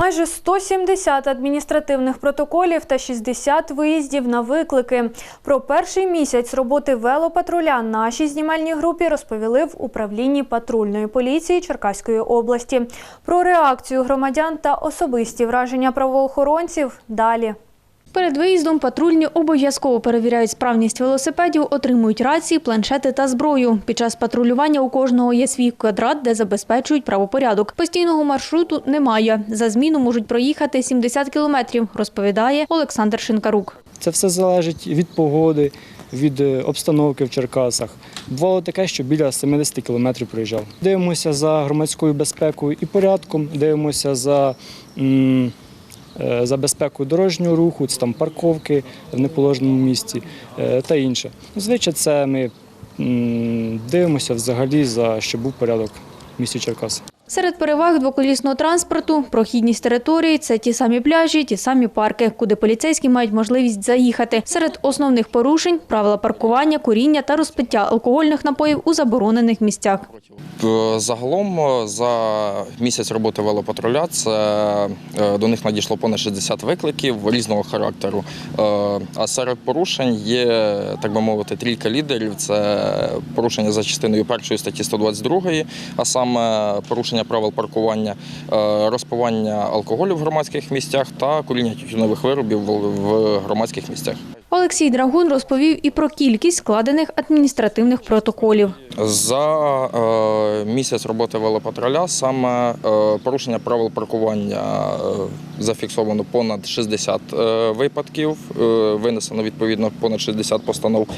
Майже 170 адміністративних протоколів та 60 виїздів на виклики. Про перший місяць роботи велопатруля нашій знімальній групі розповіли в управлінні патрульної поліції Черкаської області. Про реакцію громадян та особисті враження правоохоронців далі. Перед виїздом патрульні обов'язково перевіряють справність велосипедів, отримують рації, планшети та зброю. Під час патрулювання у кожного є свій квадрат, де забезпечують правопорядок. Постійного маршруту немає. За зміну можуть проїхати 70 кілометрів, розповідає Олександр Шинкарук. Це все залежить від погоди, від е, обстановки в Черкасах. Бувало таке, що біля 70 кілометрів проїжджав. Дивимося за громадською безпекою і порядком, дивимося за, за безпеку дорожнього руху, там парковки в неположеному місці е, та інше. Звичайно, це ми дивимося взагалі за щоб був порядок в місті Черкаси. Серед переваг двоколісного транспорту прохідність території це ті самі пляжі, ті самі парки, куди поліцейські мають можливість заїхати. Серед основних порушень правила паркування, куріння та розпиття алкогольних напоїв у заборонених місцях. Е, Загалом е, за місяць роботи велопатруля це е, до них надійшло понад 60 викликів різного характеру. А серед порушень є, так би мовити, трійка лідерів. Це порушення за частиною першої статті 122, а саме порушення правил паркування, е, розпивання алкоголю в громадських місцях та куріння тютюнових виробів в громадських місцях. Олексій Драгун розповів і про кількість складених адміністративних протоколів. За е, місяць роботи велопатруля саме е, порушення правил паркування е, зафіксовано понад 60 е, випадків. Е, винесено відповідно понад 60 постанов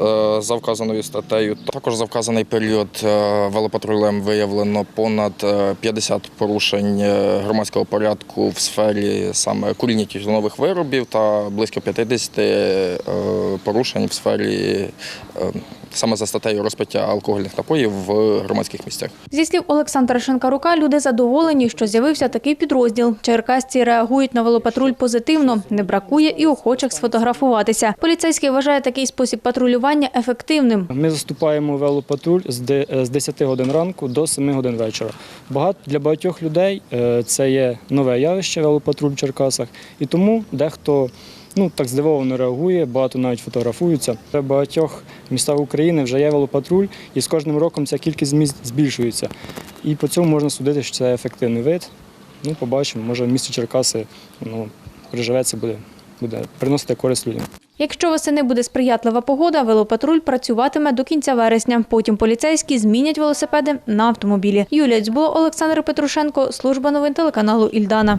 е, за вказаною статтею. Також за вказаний період е, велопатрулем виявлено понад е, 50 порушень е, громадського порядку в сфері саме куріння тютюнових виробів та близько 50 е, порушень в сфері е, саме за статтею розпиття алкогольних напоїв в громадських місцях. Зі слів Олександра Шинкарука, люди задоволені, що з'явився такий підрозділ. Черкасці реагують на велопатруль позитивно. Не бракує і охочих сфотографуватися. Поліцейський вважає такий спосіб патрулювання ефективним. Ми заступаємо велопатруль з де- 10 годин ранку до 7 годин вечора. Багато для багатьох людей е, це є нове явище велопатруль в Черкасах, і тому дехто ну так здивовано реагує, багато навіть фотографуються. В багатьох містах України вже є велопатруль, і з кожним роком ця кількість місць збільшується. І по цьому можна судити, що це ефективний вид. Ну, побачимо, може в Черкаси ну, приживеться, буде, буде приносити користь людям. Якщо восени буде сприятлива погода, велопатруль працюватиме до кінця вересня. Потім поліцейські змінять велосипеди на автомобілі. Юлія Дзьбо, Олександр Петрушенко, служба новин телеканалу Ільдана.